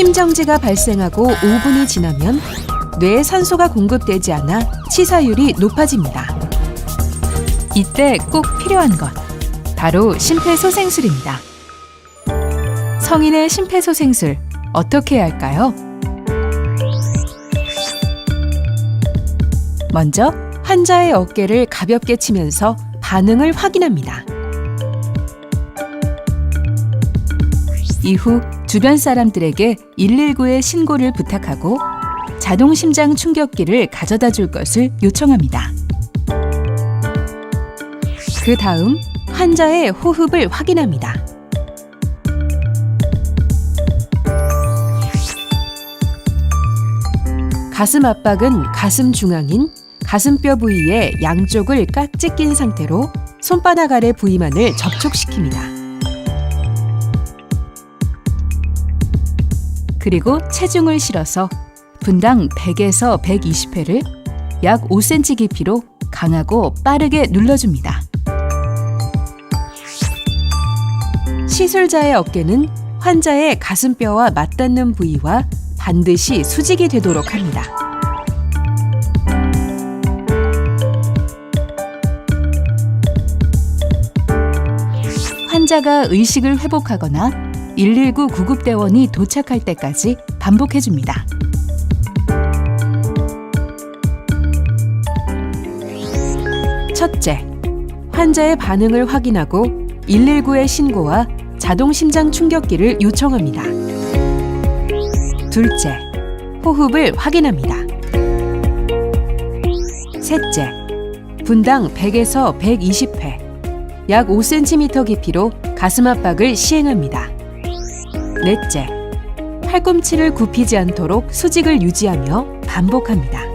심정지가 발생하고 5분이 지나면 뇌에 산소가 공급되지 않아 치사율이 높아집니다. 이때 꼭 필요한 것 바로 심폐소생술입니다. 성인의 심폐소생술 어떻게 해야 할까요? 먼저 환자의 어깨를 가볍게 치면서 반응을 확인합니다. 이후 주변 사람들에게 119에 신고를 부탁하고 자동 심장 충격기를 가져다 줄 것을 요청합니다. 그 다음 환자의 호흡을 확인합니다. 가슴 압박은 가슴 중앙인 가슴뼈 부위의 양쪽을 깍지 낀 상태로 손바닥 아래 부위만을 접촉시킵니다. 그리고 체중을 실어서 분당 100에서 120회를 약 5cm 깊이로 강하고 빠르게 눌러줍니다. 시술자의 어깨는 환자의 가슴뼈와 맞닿는 부위와 반드시 수직이 되도록 합니다. 환자가 의식을 회복하거나 119 구급대원이 도착할 때까지 반복해 줍니다. 첫째, 환자의 반응을 확인하고 119의 신고와 자동 심장 충격기를 요청합니다. 둘째, 호흡을 확인합니다. 셋째, 분당 100에서 120회, 약 5cm 깊이로 가슴 압박을 시행합니다. 넷째, 팔꿈치를 굽히지 않도록 수직을 유지하며 반복합니다.